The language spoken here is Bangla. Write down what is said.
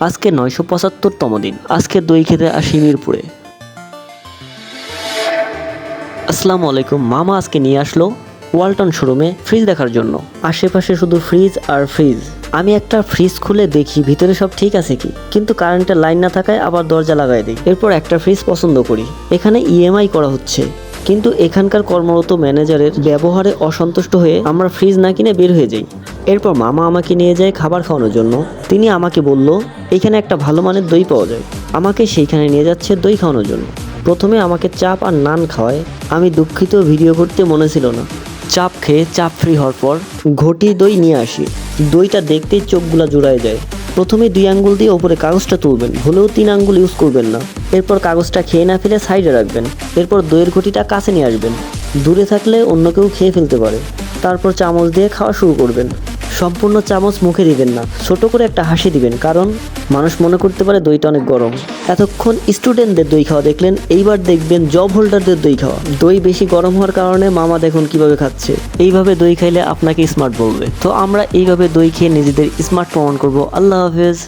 আজকে নয়শো পঁচাত্তরতম দিন। আজকে দই খেতে আসি মিরপুরে। আসসালামু আলাইকুম, মামা আজকে নিয়ে আসলো ওয়ালটন শোরুমে ফ্রিজ দেখার জন্য। আশেপাশে শুধু ফ্রিজ আর ফ্রিজ আমি একটা ফ্রিজ খুলে দেখি, ভিতরে সব ঠিক আছে কি? কিন্তু কারেন্টের লাইন না থাকায় আবার দরজা লাগাই দিই। এরপর একটা ফ্রিজ পছন্দ করি। এখানে ইএমআই করা হচ্ছে। কিন্তু এখানকার কর্মরত ম্যানেজারের ব্যবহারে অসন্তুষ্ট হয়ে আমরা ফ্রিজ না কিনে বের হয়ে যাই। এরপর মামা আমাকে নিয়ে যায় খাবার খাওয়ানোর জন্য। তিনি আমাকে বলল, এখানে একটা ভালো মানের দই পাওয়া যায়। আমাকে সেইখানে নিয়ে যাচ্ছে দই খাওয়ানোর জন্য। প্রথমে আমাকে চাপ আর নান খাওয়ায়। আমি দুঃখিত, ভিডিও করতে মনে ছিল না। চাপ খেয়ে চাপ ফ্রি হওয়ার পর ঘটি দই নিয়ে আসি। দইটা দেখতেই চোখগুলা জুড়ায় যায়। প্রথমে দুই আঙ্গুল দিয়ে ওপরে কাগজটা তুলবেন ভুলেও তিন আঙ্গুল ইউজ করবেন না। এরপর কাগজটা খেয়ে না ফেলে সাইডে রাখবেন। এরপর দইয়ের ঘটিটা কাছে নিয়ে আসবেন। দূরে থাকলে অন্য কেউ খেয়ে ফেলতে পারে। তারপর চামচ দিয়ে খাওয়া শুরু করবেন। সম্পূর্ণ চামচ মুখে দিবেন না। ছোট করে একটা হাসি দিবেন, কারণ মানুষ মনে করতে পারে দইটা অনেক গরম। এতক্ষণ স্টুডেন্টদের দই খাওয়া দেখলেন, এইবার দেখবেন জব হোল্ডারদের দই খাওয়া। দই বেশি গরম হওয়ার কারণে মামা দেখুন কীভাবে খাচ্ছে। এইভাবে দই খাইলে আপনাকে স্মার্ট বলবে। তো আমরা এইভাবে দই খেয়ে নিজেদের স্মার্ট প্রমাণ করব। আল্লাহ হাফেজ।